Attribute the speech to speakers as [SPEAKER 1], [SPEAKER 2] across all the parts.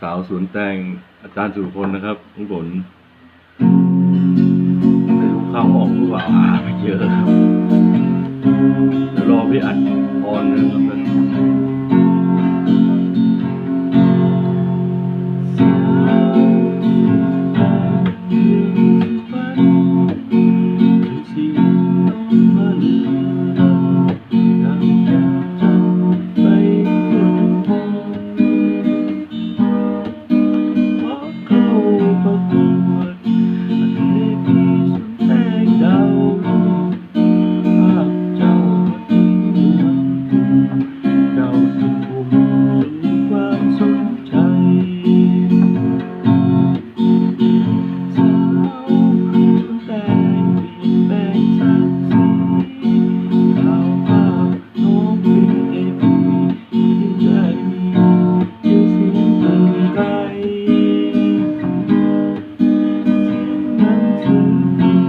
[SPEAKER 1] สาวสวนแตงอาจารย์สุรพลนะครับทุกคนไม่รู้เข้าออกหรือเปล่า thank you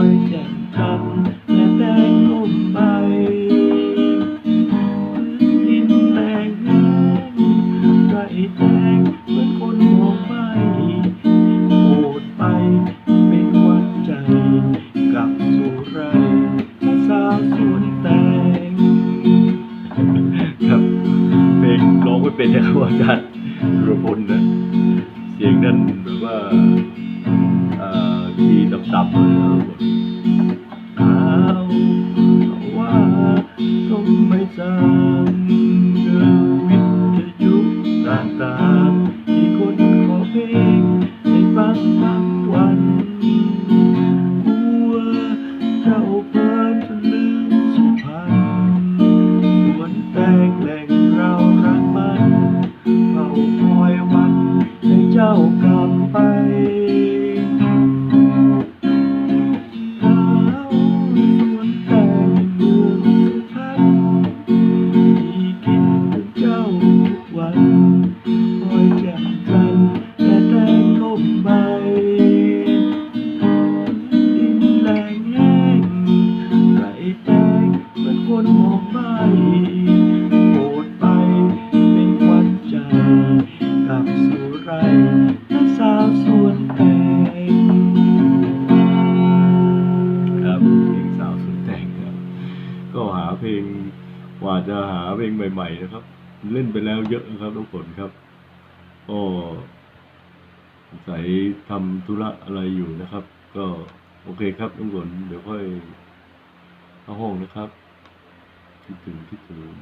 [SPEAKER 1] อย
[SPEAKER 2] แจ่มจันทร์และแตงร่มใบพื้นดินแรงแห้งไรแตงเหมือนคนมองไม่โปรดไปเป็นวันใจกับสู่ไรสาวสวนแตง
[SPEAKER 1] ครับเพลงร้องไม่เป็นนะครับอาจารย์สุรพลนะเสียงนั่นแบบว่า ที่ต่ ค
[SPEAKER 2] นมองไม่โปรดไปเป็นวันใจกับสู่ไรและสาวสวนแตง
[SPEAKER 1] ครับเพลงสาวสวนแตงครับ ก็หาเพลงกว่าจะหาเพลงใหม่ ๆ นะครับ เล่นไปแล้วเยอะนะครับทุกคนครับก็สงสัยทำธุระอะไรอยู่นะครับ ก็โอเคครับทุกคนเดี๋ยวค่อยเข้าห้องนะครับ คิดถึงคิดถึง